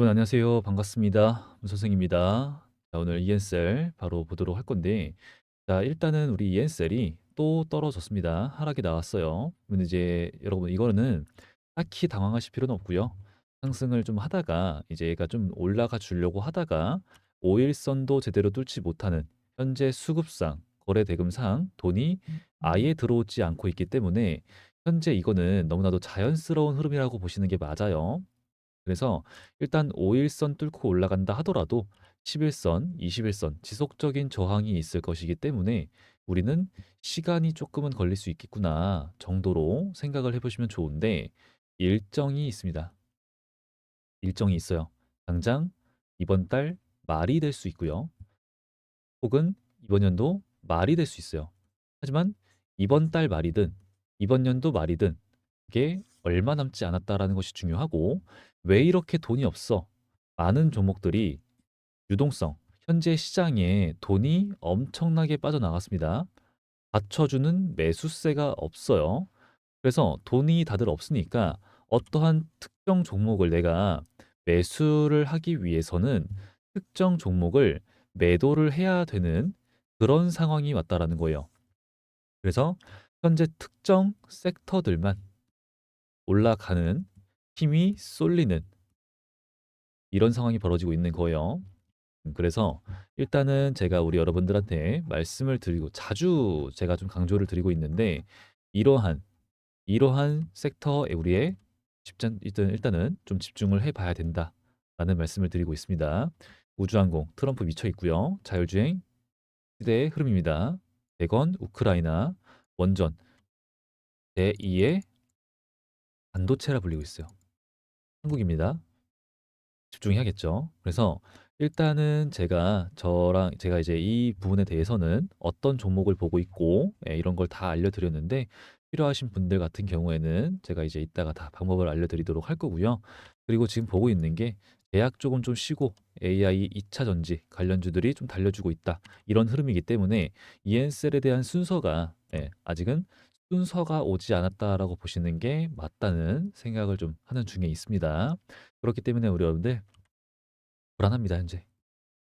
여러분 안녕하세요. 반갑습니다. 문선생입니다. 자, 오늘 ENSL 바로 보도록 할 건데, 자, 일단은 우리 ENSL이 또 떨어졌습니다. 하락이 나왔어요. 근데 이제 여러분 이거는 딱히 당황하실 필요는 없고요. 상승을 좀 하다가 이제 얘가 좀 올라가 주려고 하다가 5일선도 제대로 뚫지 못하는 현재 수급상 거래 대금상 돈이 아예 들어오지 않고 있기 때문에 현재 이거는 너무나도 자연스러운 흐름이라고 보시는 게 맞아요. 그래서 일단 5일선 뚫고 올라간다 하더라도 11선, 21선 지속적인 저항이 있을 것이기 때문에 우리는 시간이 조금은 걸릴 수 있겠구나 정도로 생각을 해보시면 좋은데 일정이 있습니다. 일정이 있어요. 당장 이번 달 말이 될 수 있고요. 혹은 이번 연도 말이 될 수 있어요. 하지만 이번 달 말이든 이번 연도 말이든 그게 얼마 남지 않았다라는 것이 중요하고 왜 이렇게 돈이 없어? 많은 종목들이 유동성, 현재 시장에 돈이 엄청나게 빠져나갔습니다. 받쳐주는 매수세가 없어요. 그래서 돈이 다들 없으니까 어떠한 특정 종목을 내가 매수를 하기 위해서는 특정 종목을 매도를 해야 되는 그런 상황이 왔다라는 거예요. 그래서 현재 특정 섹터들만 올라가는 힘이 쏠리는 이런 상황이 벌어지고 있는 거예요. 음, 그래서 일단은 제가 우리 여러분들한테 말씀을 드리고 자주 제가 좀 강조를 드리고 있는데 이러한 이러한 섹터에 우리의 집중 일단 일단은 좀 집중을 해 봐야 된다라는 말씀을 드리고 있습니다. 우주항공 트럼프 미쳐 있고요. 자율주행 시대의 흐름입니다. 대건 우크라이나 원전 제2의 반도체라 불리고 있어요. 한국입니다. 집중해야겠죠. 그래서 일단은 제가 저랑 제가 이제 이 부분에 대해서는 어떤 종목을 보고 있고 예, 이런 걸 다 알려드렸는데 필요하신 분들 같은 경우에는 제가 이제 이따가 다 방법을 알려드리도록 할 거고요. 그리고 지금 보고 있는 게 대학 쪽은 좀 쉬고 AI 2차 전지 관련주들이 좀 달려주고 있다. 이런 흐름이기 때문에 ENSL에 대한 순서가 예, 아직은 순서가 오지 않았다라고 보시는 게 맞다는 생각을 좀 하는 중에 있습니다. 그렇기 때문에 우리 여러분들 불안합니다, 현재.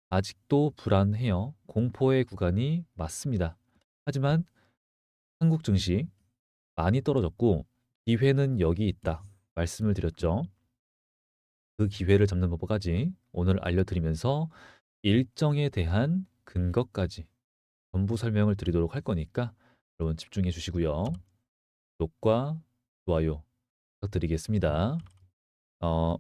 아직도 불안해요. 공포의 구간이 맞습니다. 하지만 한국 증시 많이 떨어졌고 기회는 여기 있다. 말씀을 드렸죠. 그 기회를 잡는 방법까지 오늘 알려드리면서 일정에 대한 근거까지 전부 설명을 드리도록 할 거니까 여러분 집중해 주시고요. 구독과 좋아요 부탁드리겠습니다. 어,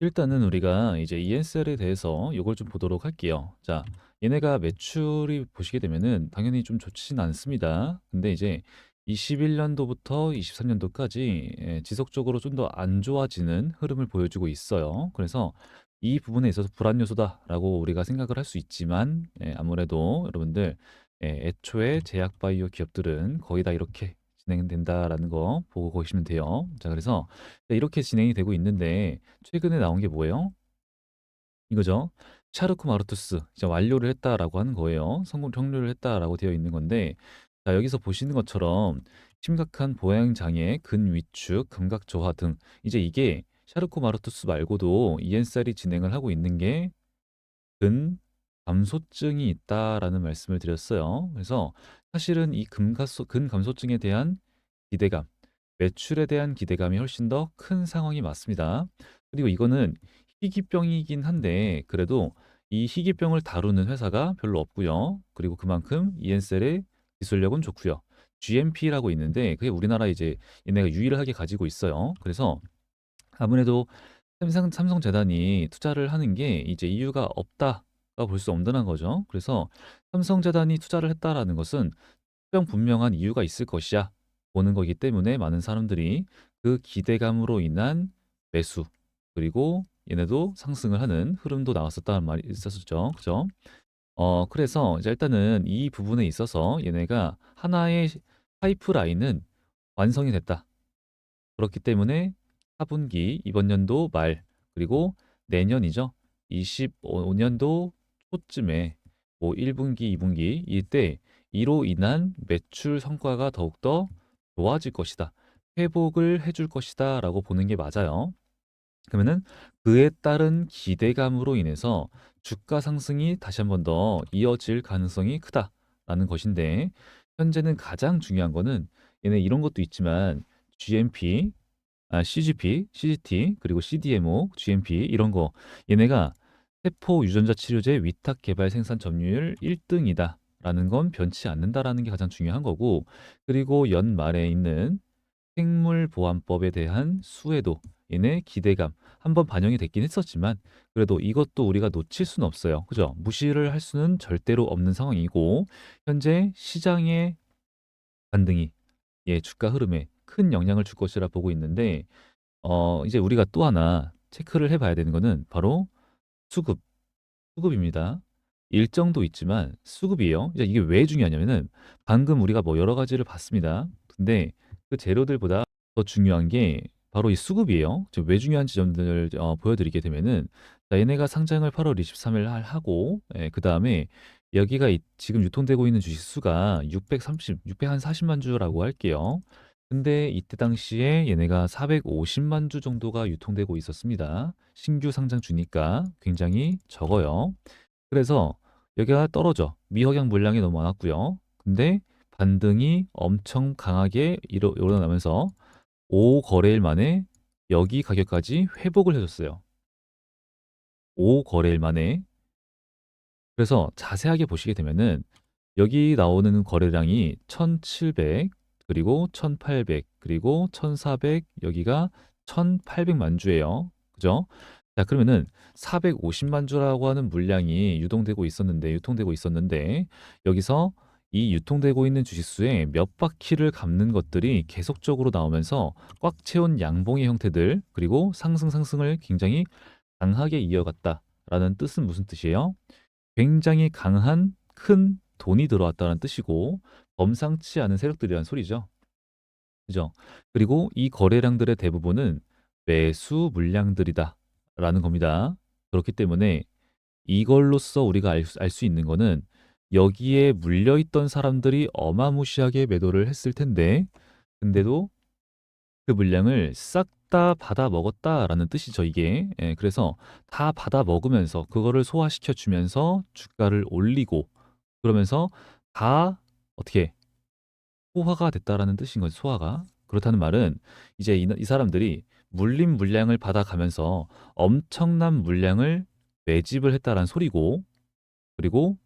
일단은 우리가 이제 ENSL에 대해서 이걸 좀 보도록 할게요. 자, 얘네가 매출이 보시게 되면은 당연히 좀 좋지는 않습니다. 근데 이제 21년도부터 23년도까지 예, 지속적으로 좀 더 안 좋아지는 흐름을 보여주고 있어요. 그래서 이 부분에 있어서 불안 요소다라고 우리가 생각을 할 수 있지만 예, 아무래도 여러분들 예, 애초에 제약 바이오 기업들은 거의 다 이렇게 진행된다라는 거 보고 계시면 돼요. 자, 그래서 이렇게 진행이 되고 있는데 최근에 나온 게 뭐예요? 이거죠. 샤르크 마르투스 이제 완료를 했다라고 하는 거예요. 성공 종료를 했다라고 되어 있는 건데 자, 여기서 보시는 것처럼 심각한 보행 장애, 근위축, 감각 저하 등 이제 이게 샤르코 마르투스 말고도 이엔살이 진행을 하고 있는 게 근 감소증이 있다라는 말씀을 드렸어요. 그래서 사실은 이 금가소, 근감소증에 대한 기대감, 매출에 대한 기대감이 훨씬 더 큰 상황이 맞습니다. 그리고 이거는 희귀병이긴 한데 그래도 이 희귀병을 다루는 회사가 별로 없고요. 그리고 그만큼 이엔셀의 기술력은 좋고요. GMP라고 있는데 그게 우리나라 이제 얘네가 유일하게 가지고 있어요. 그래서 아무래도 삼성, 삼성재단이 투자를 하는 게 이제 이유가 없다. 가볼 수 없는 거죠. 그래서 삼성재단이 투자를 했다라는 것은 특정 분명한 이유가 있을 것이야 보는 거기 때문에 많은 사람들이 그 기대감으로 인한 매수 그리고 얘네도 상승을 하는 흐름도 나왔었다는 말이 있었죠. 그죠? 어, 그래서 이제 일단은 이 부분에 있어서 얘네가 하나의 파이프라인은 완성이 됐다. 그렇기 때문에 4분기 이번 연도 말 그리고 내년이죠. 25년도 초쯤에 뭐 1분기, 2분기 이때 이로 인한 매출 성과가 더욱더 좋아질 것이다. 회복을 해줄 것이다 라고 보는 게 맞아요. 그러면은 그에 따른 기대감으로 인해서 주가 상승이 다시 한 번 더 이어질 가능성이 크다라는 것인데 현재는 가장 중요한 거는 얘네 이런 것도 있지만 GMP, 아, CGP, CGT, 그리고 CDMO, GMP 이런 거 얘네가 세포 유전자 치료제 위탁 개발 생산 점유율 1등이다 라는 건 변치 않는다라는 게 가장 중요한 거고 그리고 연말에 있는 생물보안법에 대한 수혜도 얘네 기대감 한번 반영이 됐긴 했었지만 그래도 이것도 우리가 놓칠 수는 없어요. 그죠? 무시를 할 수는 절대로 없는 상황이고 현재 시장의 반등이 예, 주가 흐름에 큰 영향을 줄 것이라 보고 있는데 어, 이제 우리가 또 하나 체크를 해봐야 되는 거는 바로 수급, 수급입니다. 일정도 있지만 수급이에요. 이제 이게 왜 중요하냐면은 방금 우리가 뭐 여러 가지를 봤습니다. 근데 그 재료들보다 더 중요한 게 바로 이 수급이에요. 왜 중요한 지점들을 어, 보여드리게 되면은 자, 얘네가 상장을 8월 23일 할 하고 예, 그 다음에 여기가 이- 지금 유통되고 있는 주식 수가 630, 640만 주라고 할게요. 근데 이때 당시에 얘네가 450만 주 정도가 유통되고 있었습니다. 신규 상장 주니까 굉장히 적어요. 그래서 여기가 떨어져. 미확양 물량이 너무 많았고요. 근데 반등이 엄청 강하게 일어, 일어나면서 5거래일 만에 여기 가격까지 회복을 해줬어요. 5거래일 만에. 그래서 자세하게 보시게 되면은 여기 나오는 거래량이 1700 그리고 1800 그리고 1400 여기가 1800만 주예요. 그죠? 자, 그러면은 450만 주라고 하는 물량이 유동되고 있었는데 유통되고 있었는데 여기서 이 유통되고 있는 주식수의 몇 바퀴를 감는 것들이 계속적으로 나오면서 꽉 채운 양봉의 형태들 그리고 상승 상승을 굉장히 강하게 이어갔다라는 뜻은 무슨 뜻이에요? 굉장히 강한 큰 돈이 들어왔다는 뜻이고 범상치 않은 세력들이란 소리죠. 그죠? 그리고 이 거래량들의 대부분은 매수 물량들이다 라는 겁니다. 그렇기 때문에 이걸로써 우리가 알수 있는 거는 여기에 물려있던 사람들이 어마무시하게 매도를 했을 텐데 근데도 그 물량을 싹 다 받아 먹었다라는 뜻이죠, 이게. 예, 그래서 다 받아 먹으면서 그거를 소화시켜 주면서 주가를 올리고 그러면서 다 어떻게 소화가 됐다라는 뜻인 거죠, 소화가. 그렇다는 말은 이제 이, 이 사람들이 물린 물량을 받아가면서 엄청난 물량을 매집을 했다라는 소리고 그리고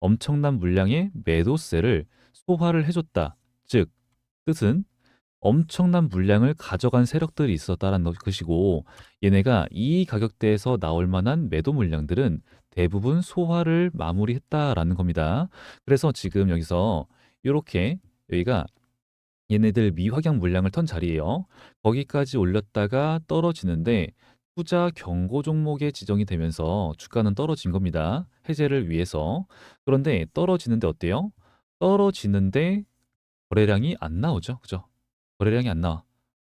엄청난 물량의 매도세를 소화를 해줬다. 즉, 뜻은 엄청난 물량을 가져간 세력들이 있었다라는 것이고 얘네가 이 가격대에서 나올 만한 매도 물량들은 대부분 소화를 마무리했다라는 겁니다. 그래서 지금 여기서 이렇게 여기가 얘네들 미확양 물량을 턴 자리예요. 거기까지 올렸다가 떨어지는데 투자 경고 종목에 지정이 되면서 주가는 떨어진 겁니다. 해제를 위해서. 그런데 떨어지는데 어때요? 떨어지는데 거래량이 안 나오죠. 그죠? 거래량이 안 나와.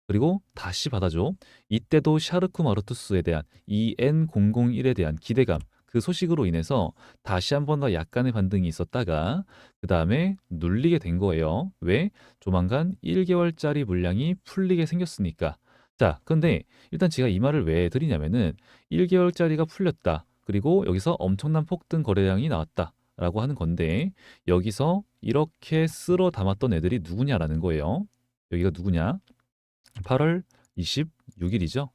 그리고 다시 받아줘. 이때도 샤르쿠 마르투스에 대한 EN001에 대한 기대감, 그 소식으로 인해서 다시 한 번 더 약간의 반등이 있었다가 그 다음에 눌리게 된 거예요. 왜? 조만간 1개월짜리 물량이 풀리게 생겼으니까. 자, 근데 일단 제가 이 말을 왜 드리냐면은 1개월짜리가 풀렸다. 그리고 여기서 엄청난 폭등 거래량이 나왔다. 라고 하는 건데 여기서 이렇게 쓸어 담았던 애들이 누구냐라는 거예요. 여기가 누구냐? 8월 26일이죠.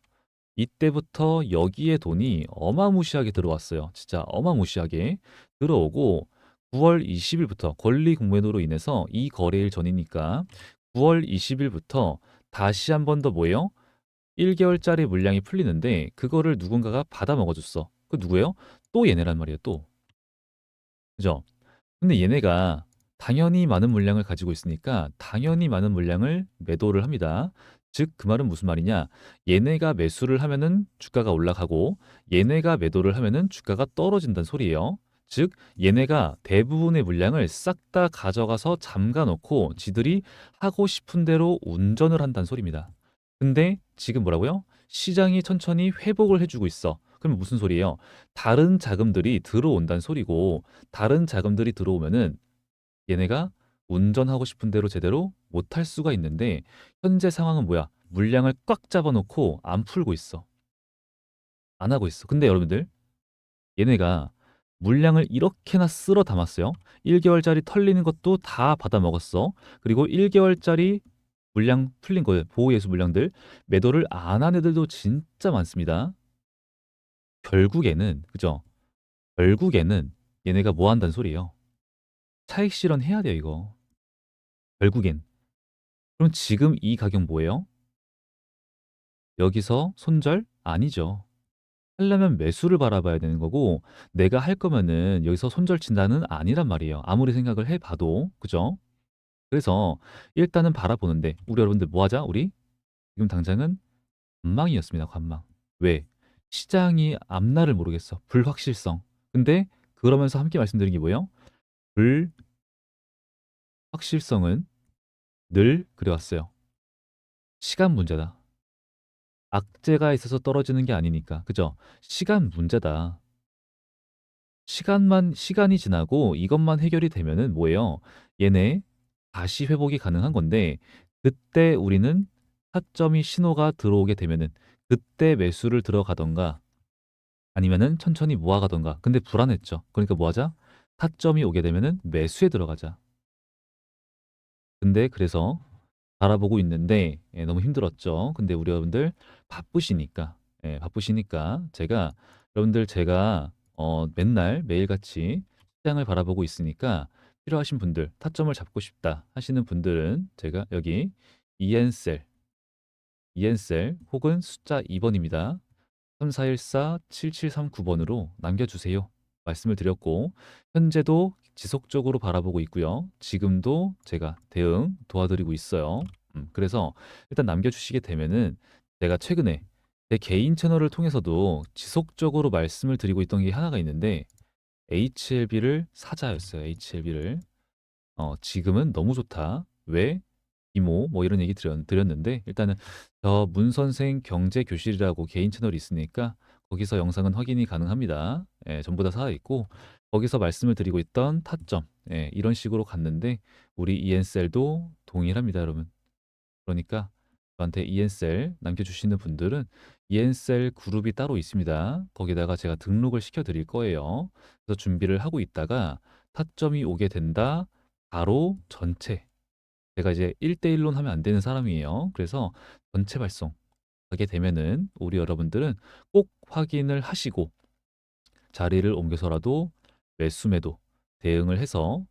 이때부터 여기에 돈이 어마무시하게 들어왔어요. 진짜 어마무시하게 들어오고 9월 20일부터 권리 공매도로 인해서 이 거래일 전이니까 9월 20일부터 다시 한 번 더 뭐예요? 1개월짜리 물량이 풀리는데 그거를 누군가가 받아 먹어줬어. 그 누구예요? 또 얘네란 말이에요. 또. 그죠? 근데 얘네가 당연히 많은 물량을 가지고 있으니까 당연히 많은 물량을 매도를 합니다. 즉, 그 말은 무슨 말이냐? 얘네가 매수를 하면은 주가가 올라가고 얘네가 매도를 하면은 주가가 떨어진다는 소리예요. 즉, 얘네가 대부분의 물량을 싹 다 가져가서 잠가 놓고 지들이 하고 싶은 대로 운전을 한다는 소리입니다. 근데 지금 뭐라고요? 시장이 천천히 회복을 해주고 있어. 그럼 무슨 소리예요? 다른 자금들이 들어온다는 소리고 다른 자금들이 들어오면은 얘네가 운전하고 싶은 대로 제대로 못 할 수가 있는데 현재 상황은 뭐야? 물량을 꽉 잡아놓고 안 풀고 있어. 안 하고 있어. 근데 여러분들 얘네가 물량을 이렇게나 쓸어 담았어요. 1개월짜리 털리는 것도 다 받아 먹었어. 그리고 1개월짜리 물량 풀린 거예요. 보호예수 물량들 매도를 안 한 애들도 진짜 많습니다. 결국에는 그죠? 결국에는 얘네가 뭐 한다는 소리예요. 차익 실현 해야 돼요, 이거. 결국엔. 그럼 지금 이 가격 뭐예요? 여기서 손절? 아니죠. 하려면 매수를 바라봐야 되는 거고 내가 할 거면은 여기서 손절 친다는 아니란 말이에요. 아무리 생각을 해 봐도. 그죠? 그래서 일단은 바라보는데 우리 여러분들 뭐 하자? 우리 지금 당장은 관망이었습니다. 관망. 왜? 시장이 앞날을 모르겠어. 불확실성. 근데 그러면서 함께 말씀드린 게 뭐예요? 불 확실성은 늘 그래왔어요. 시간 문제다. 악재가 있어서 떨어지는 게 아니니까. 그죠? 시간 문제다. 시간만 시간이 지나고 이것만 해결이 되면은 뭐예요? 얘네 다시 회복이 가능한 건데 그때 우리는 타점이 신호가 들어오게 되면은 그때 매수를 들어가던가 아니면은 천천히 모아가던가. 근데 불안했죠. 그러니까 뭐 하자? 타점이 오게 되면은 매수에 들어가자. 근데 그래서 바라보고 있는데 예, 너무 힘들었죠. 근데 우리 여러분들 바쁘시니까 예, 바쁘시니까 제가 여러분들 제가 어, 맨날 매일같이 시장을 바라보고 있으니까 필요하신 분들 타점을 잡고 싶다 하시는 분들은 제가 여기 이엔셀 이엔셀 혹은 숫자 2번입니다. 3414-7739번으로 남겨주세요. 말씀을 드렸고 현재도 지속적으로 바라보고 있고요. 지금도 제가 대응 도와드리고 있어요. 음, 그래서 일단 남겨주시게 되면은 제가 최근에 제 개인 채널을 통해서도 지속적으로 말씀을 드리고 있던 게 하나가 있는데 HLB를 사자였어요. HLB를 어, 지금은 너무 좋다. 왜? 이모 뭐 이런 얘기 드렸, 드렸는데 일단은 저 문 선생 경제 교실이라고 개인 채널이 있으니까 거기서 영상은 확인이 가능합니다. 예, 전부 다 살아 있고 거기서 말씀을 드리고 있던 타점 예, 이런 식으로 갔는데 우리 EN셀도 동일합니다 여러분. 그러니까 저한테 EN셀 남겨주시는 분들은 EN셀 그룹이 따로 있습니다. 거기다가 제가 등록을 시켜 드릴 거예요. 그래서 준비를 하고 있다가 타점이 오게 된다. 바로 전체 제가 이제 1대1론 하면 안 되는 사람이에요. 그래서 전체 발송 하게 되면은 우리 여러분들은 꼭 확인을 하시고 자리를 옮겨서라도 매수 매도 대응을 해서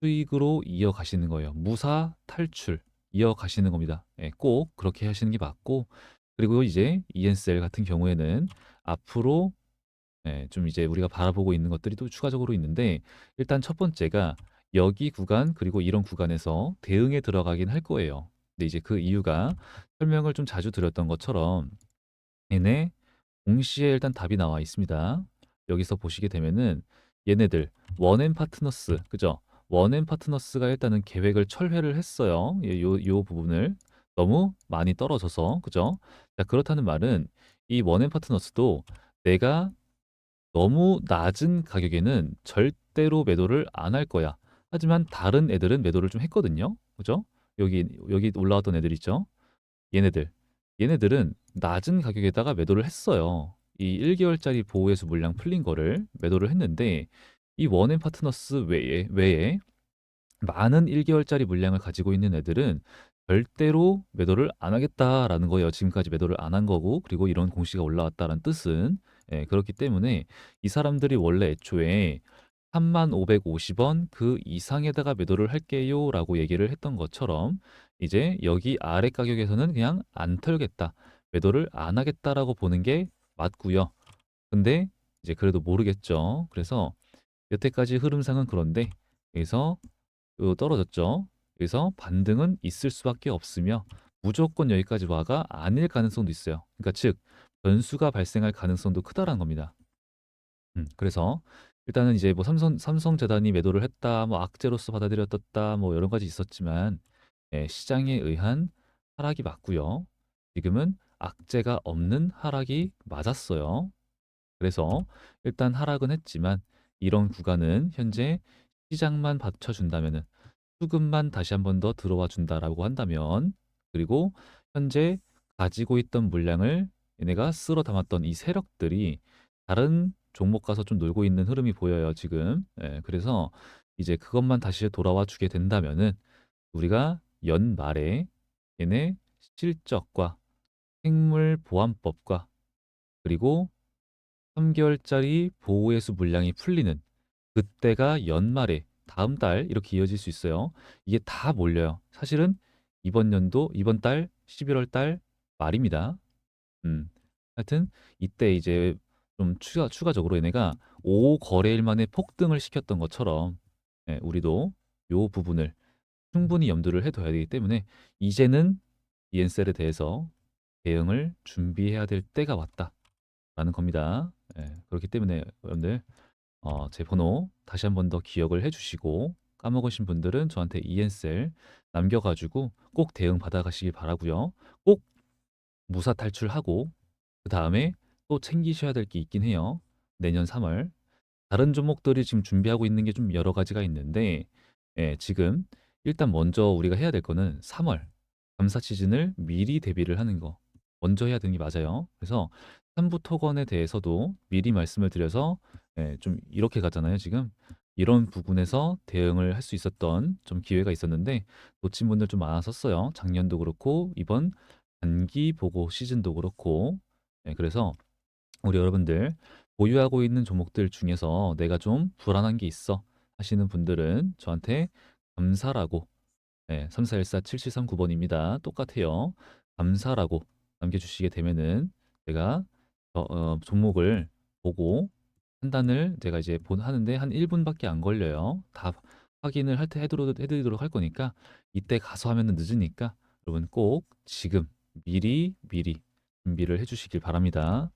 수익으로 이어가시는 거예요. 무사 탈출 이어가시는 겁니다. 예, 꼭 그렇게 하시는 게 맞고 그리고 이제 ENSL 같은 경우에는 앞으로 예, 좀 이제 우리가 바라보고 있는 것들이 또 추가적으로 있는데 일단 첫 번째가 여기 구간 그리고 이런 구간에서 대응에 들어가긴 할 거예요. 근데 이제 그 이유가 설명을 좀 자주 드렸던 것처럼 얘네 동시에 일단 답이 나와 있습니다. 여기서 보시게 되면은 얘네들 원앤 파트너스 그죠? 원앤 파트너스가 일단은 계획을 철회를 했어요. 예, 요, 요 부분을 너무 많이 떨어져서 그죠? 자 그렇다는 말은 이 원앤 파트너스도 내가 너무 낮은 가격에는 절대로 매도를 안 할 거야. 하지만 다른 애들은 매도를 좀 했거든요. 그죠? 여기 여기 올라왔던 애들 있죠? 얘네들. 얘네들은 낮은 가격에다가 매도를 했어요. 이 1개월짜리 보호해수 물량 풀린 거를 매도를 했는데 이 원앤 파트너스 외에 외에 많은 1개월짜리 물량을 가지고 있는 애들은 절대로 매도를 안 하겠다라는 거예요. 지금까지 매도를 안 한 거고 그리고 이런 공시가 올라왔다는 뜻은 예, 그렇기 때문에 이 사람들이 원래 애초에 3550원 그 이상에다가 매도를 할게요 라고 얘기를 했던 것처럼 이제 여기 아래 가격에서는 그냥 안 털겠다. 매도를 안 하겠다라고 보는 게 맞고요. 근데 이제 그래도 모르겠죠. 그래서 여태까지 흐름상은 그런데 여기서 요 떨어졌죠. 여기서 반등은 있을 수밖에 없으며 무조건 여기까지 와가 아닐 가능성도 있어요. 그러니까 즉 변수가 발생할 가능성도 크다라는 겁니다. 음, 그래서 일단은 이제 뭐 삼성 삼성재단이 매도를 했다, 뭐 악재로서 받아들여졌다, 뭐 여러 가지 있었지만 예, 시장에 의한 하락이 맞고요. 지금은 악재가 없는 하락이 맞았어요. 그래서 일단 하락은 했지만 이런 구간은 현재 시장만 받쳐준다면은 수급만 다시 한 번 더 들어와 준다라고 한다면 그리고 현재 가지고 있던 물량을 얘네가 쓸어 담았던 이 세력들이 다른 종목 가서 좀 놀고 있는 흐름이 보여요, 지금. 예, 그래서 이제 그것만 다시 돌아와 주게 된다면은 우리가 연말에 얘네 실적과 생물보안법과 그리고 3개월짜리 보호회수 물량이 풀리는 그때가 연말에 다음 달 이렇게 이어질 수 있어요. 이게 다 몰려요. 사실은 이번 연도 이번 달 11월 달 말입니다. 음. 하여튼 이때 이제 좀 추가 추가적으로 얘네가 5 거래일 만에 폭등을 시켰던 것처럼 예, 우리도 요 부분을 충분히 염두를 해둬야 되기 때문에 이제는 EN셀에 대해서 대응을 준비해야 될 때가 왔다라는 겁니다. 예, 그렇기 때문에 여러분들 어, 제 번호 다시 한 번 더 기억을 해주시고 까먹으신 분들은 저한테 EN셀 남겨가지고 꼭 대응 받아가시길 바라고요. 꼭 무사 탈출하고 그 다음에 또 챙기셔야 될 게 있긴 해요. 내년 3월 다른 종목들이 지금 준비하고 있는 게 좀 여러 가지가 있는데 예, 지금 일단 먼저 우리가 해야 될 거는 3월 감사 시즌을 미리 대비를 하는 거 먼저 해야 되는 게 맞아요. 그래서 3부 토건에 대해서도 미리 말씀을 드려서 예, 좀 이렇게 가잖아요, 지금. 이런 부분에서 대응을 할 수 있었던 좀 기회가 있었는데 놓친 분들 좀 많았었어요. 작년도 그렇고 이번 단기 보고 시즌도 그렇고 예, 그래서 우리 여러분들 보유하고 있는 종목들 중에서 내가 좀 불안한 게 있어 하시는 분들은 저한테 감사라고 네, 3414-7739번입니다. 똑같아요. 감사라고 남겨주시게 되면은 제가 어, 어, 종목을 보고 판단을 제가 이제 본 하는데 한 1분밖에 안 걸려요. 다 확인을 할 때 해드리도록, 할 거니까 이때 가서 하면은 늦으니까 여러분 꼭 지금 미리 미리 준비를 해주시길 바랍니다.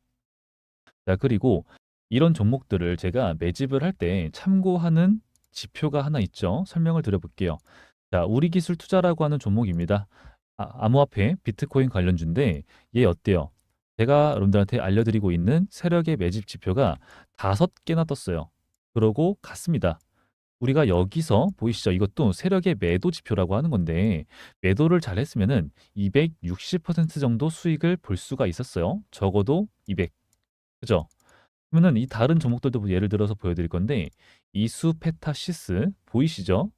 자, 그리고 이런 종목들을 제가 매집을 할 때 참고하는 지표가 하나 있죠. 설명을 드려볼게요. 자, 우리 기술 투자라고 하는 종목입니다. 아, 암호화폐, 비트코인 관련주인데 얘 어때요? 제가 여러분들한테 알려드리고 있는 세력의 매집 지표가 다섯 개나 떴어요. 그러고 갔습니다. 우리가 여기서 보이시죠? 이것도 세력의 매도 지표라고 하는 건데 매도를 잘 했으면은 260% 정도 수익을 볼 수가 있었어요. 적어도 200. 그죠? 그러면은 이 다른 종목들도 예를 들어서 보여드릴 건데 이수 페타시스 보이시죠?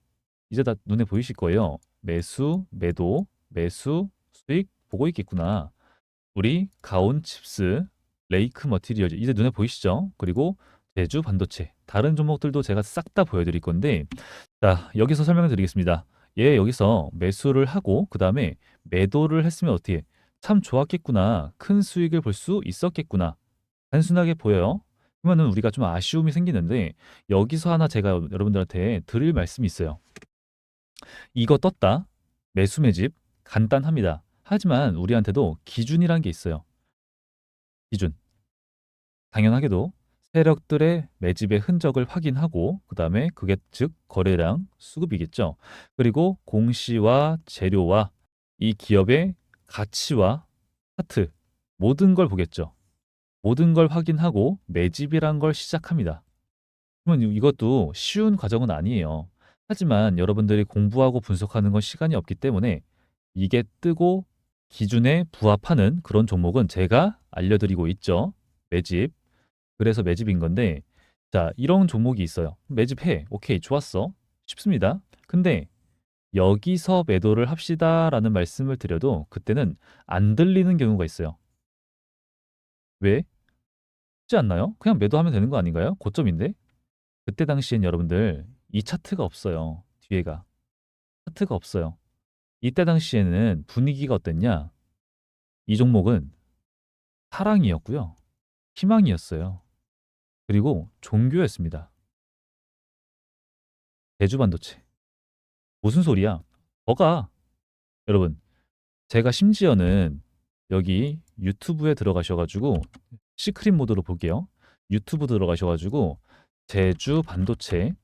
이제 다 눈에 보이실 거예요. 매수, 매도, 매수, 수익 보고 있겠구나. 우리 가온 칩스, 레이크 머티리얼즈 이제 눈에 보이시죠? 그리고 제주 반도체 다른 종목들도 제가 싹 다 보여드릴 건데 자 여기서 설명을 드리겠습니다. 얘 여기서 매수를 하고 그 다음에 매도를 했으면 어떻게 참 좋았겠구나 큰 수익을 볼 수 있었겠구나 단순하게 보여요. 그러면은 우리가 좀 아쉬움이 생기는데 여기서 하나 제가 여러분들한테 드릴 말씀이 있어요. 이거 떴다. 매수 매집 간단합니다. 하지만 우리한테도 기준이란 게 있어요. 기준. 당연하게도 세력들의 매집의 흔적을 확인하고 그 다음에 그게 즉 거래량 수급이겠죠. 그리고 공시와 재료와 이 기업의 가치와 차트 모든 걸 보겠죠. 모든 걸 확인하고 매집이란 걸 시작합니다. 그러면 이것도 쉬운 과정은 아니에요. 하지만 여러분들이 공부하고 분석하는 건 시간이 없기 때문에 이게 뜨고 기준에 부합하는 그런 종목은 제가 알려드리고 있죠. 매집. 그래서 매집인 건데, 자, 이런 종목이 있어요. 매집해. 오케이, 좋았어. 쉽습니다. 근데 여기서 매도를 합시다 라는 말씀을 드려도 그때는 안 들리는 경우가 있어요. 왜? 쉽지 않나요? 그냥 매도하면 되는 거 아닌가요? 고점인데? 그때 당시엔 여러분들 이 차트가 없어요. 뒤에가. 차트가 없어요. 이때 당시에는 분위기가 어땠냐? 이 종목은 사랑이었고요. 희망이었어요. 그리고 종교였습니다. 대주 반도체. 무슨 소리야? 뭐가? 여러분, 제가 심지어는 여기 유튜브에 들어가셔가지고 시크릿 모드로 볼게요. 유튜브 들어가셔가지고 제주 반도체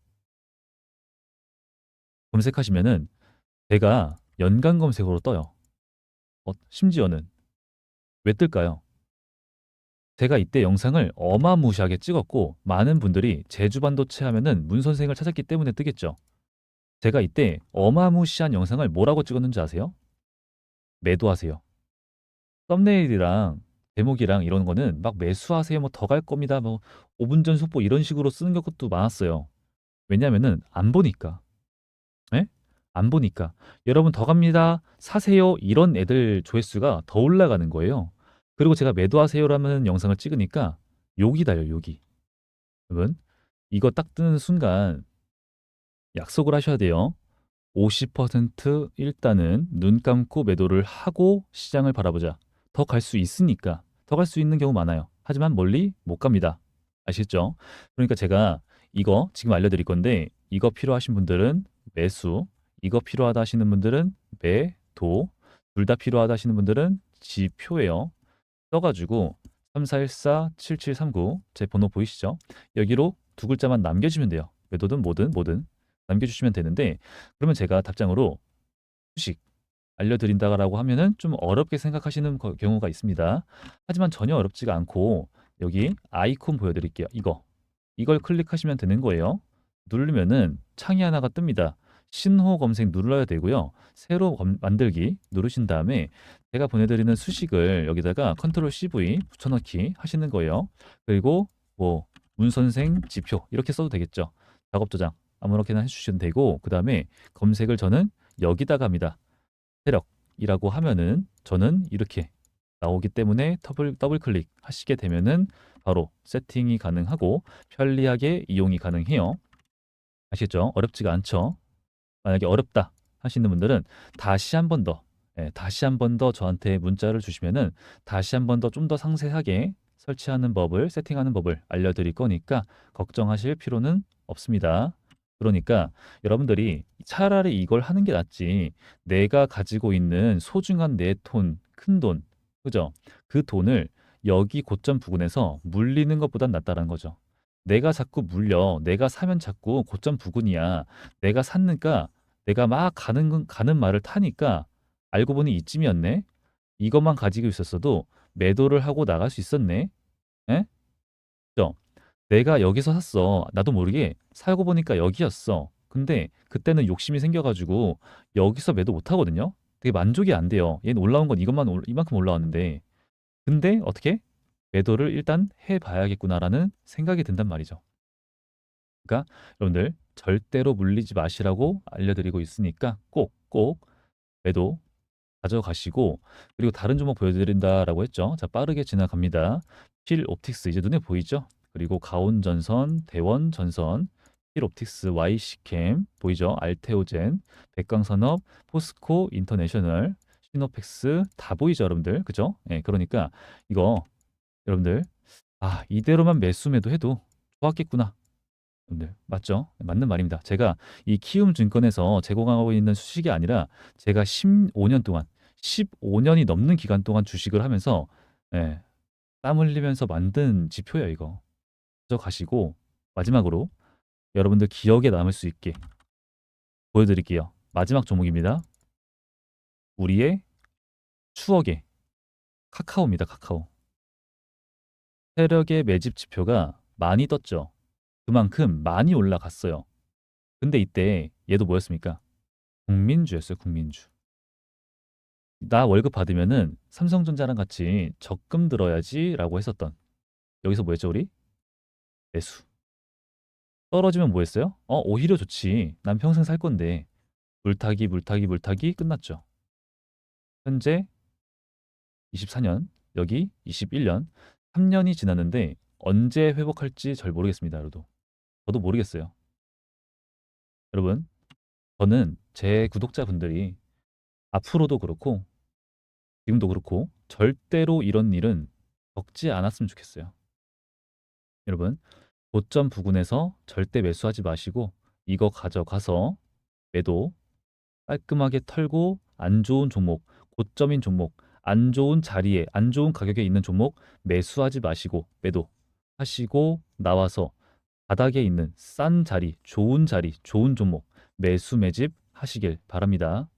검색하시면은 제가 연관 검색어로 떠요. 어, 심지어는 왜 뜰까요? 제가 이때 영상을 어마무시하게 찍었고 많은 분들이 제주 반도체 하면은 문 선생을 찾았기 때문에 뜨겠죠. 제가 이때 어마무시한 영상을 뭐라고 찍었는지 아세요? 매도하세요. 썸네일이랑 제목이랑 이런 거는 막 매수하세요, 뭐 더 갈 겁니다, 뭐 5분 전 속보 이런 식으로 쓰는 것도 많았어요. 왜냐면은 안 보니까. 예? 안 보니까. 여러분 더 갑니다. 사세요. 이런 애들 조회수가 더 올라가는 거예요. 그리고 제가 매도하세요라는 영상을 찍으니까 욕이 달려요, 욕이. 여러분, 이거 딱 뜨는 순간 약속을 하셔야 돼요. 50% 일단은 눈 감고 매도를 하고 시장을 바라보자. 더 갈 수 있으니까. 더 갈 수 있는 경우 많아요. 하지만 멀리 못 갑니다. 아시겠죠? 그러니까 제가 이거 지금 알려드릴 건데 이거 필요하신 분들은 매수, 이거 필요하다 하시는 분들은 매 도, 둘 다 필요하다 하시는 분들은 지표예요. 써가지고 3414-7739 제 번호 보이시죠? 여기로 두 글자만 남겨주시면 돼요. 매도든 뭐든 뭐든 남겨주시면 되는데 그러면 제가 답장으로 수식 알려드린다라고 하면은 좀 어렵게 생각하시는 거- 경우가 있습니다. 하지만 전혀 어렵지가 않고 여기 아이콘 보여드릴게요. 이거 이걸 클릭하시면 되는 거예요. 누르면은 창이 하나가 뜹니다. 신호 검색 눌러야 되고요. 새로 검- 만들기 누르신 다음에 제가 보내드리는 수식을 여기다가 컨트롤 CV 붙여넣기 하시는 거예요. 그리고 뭐 문선생 지표 이렇게 써도 되겠죠. 작업 저장 아무렇게나 해주시면 되고 그 다음에 검색을 저는 여기다가 합니다. 세력이라고 하면은 저는 이렇게 나오기 때문에 더블, 더블 클릭 하시게 되면은 바로 세팅이 가능하고 편리하게 이용이 가능해요. 아시겠죠? 어렵지가 않죠? 만약에 어렵다 하시는 분들은 다시 한 번 더, 예, 다시 한 번 더 저한테 문자를 주시면은 다시 한 번 더 좀 더 상세하게 설치하는 법을, 세팅하는 법을 알려드릴 거니까 걱정하실 필요는 없습니다. 그러니까 여러분들이 차라리 이걸 하는 게 낫지 내가 가지고 있는 소중한 내 돈, 큰 돈, 그죠? 그 돈을 여기 고점 부근에서 물리는 것보단 낫다라는 거죠. 내가 자꾸 물려, 내가 사면 자꾸 고점 부근이야. 내가 샀니까 내가 막 가는 건- 가는 말을 타니까 알고 보니 이쯤이었네. 이것만 가지고 있었어도 매도를 하고 나갈 수 있었네. 에? 그죠? 내가 여기서 샀어. 나도 모르게 살고 보니까 여기였어. 근데 그때는 욕심이 생겨가지고 여기서 매도 못 하거든요. 되게 만족이 안 돼요. 얘는 올라온 건 이것만 올- 이만큼 올라왔는데 근데 어떻게 매도를 일단 해봐야겠구나라는 생각이 든단 말이죠. 그러니까 여러분들 절대로 물리지 마시라고 알려드리고 있으니까 꼭 꼭 매도 가져가시고 그리고 다른 종목 보여드린다라고 했죠. 자 빠르게 지나갑니다. 필 옵틱스 이제 눈에 보이죠? 그리고 가온 전선, 대원 전선, 필 옵틱스, YC캠 보이죠? 알테오젠, 백광산업, 포스코 인터내셔널, 시노펙스 다 보이죠, 여러분들? 그죠? 예, 그러니까 이거 여러분들 아 이대로만 매수 매도 해도 좋았겠구나. 여러분들 맞죠? 맞는 말입니다. 제가 이 키움 증권에서 제공하고 있는 수식이 아니라 제가 15년 동안 15년이 넘는 기간 동안 주식을 하면서 예, 땀 흘리면서 만든 지표예요, 이거. 가져가시고 마지막으로 여러분들 기억에 남을 수 있게 보여드릴게요. 마지막 종목입니다. 우리의 추억의 카카오입니다. 카카오. 세력의 매집 지표가 많이 떴죠. 그만큼 많이 올라갔어요. 근데 이때 얘도 뭐였습니까? 국민주였어요. 국민주. 나 월급 받으면은 삼성전자랑 같이 적금 들어야지라고 했었던 여기서 뭐였죠 우리? 매수. 떨어지면 뭐 했어요? 어, 오히려 좋지. 난 평생 살 건데. 물타기, 물타기, 물타기 끝났죠. 현재 24년, 여기 21년, 3년이 지났는데 언제 회복할지 잘 모르겠습니다, 여러분. 저도 모르겠어요. 여러분, 저는 제 구독자분들이 앞으로도 그렇고 지금도 그렇고 절대로 이런 일은 겪지 않았으면 좋겠어요. 여러분, 고점 부근에서 절대 매수하지 마시고 이거 가져가서 매도 깔끔하게 털고 안 좋은 종목, 고점인 종목, 안 좋은 자리에, 안 좋은 가격에 있는 종목 매수하지 마시고 매도 하시고 나와서 바닥에 있는 싼 자리, 좋은 자리, 좋은 종목 매수 매집 하시길 바랍니다.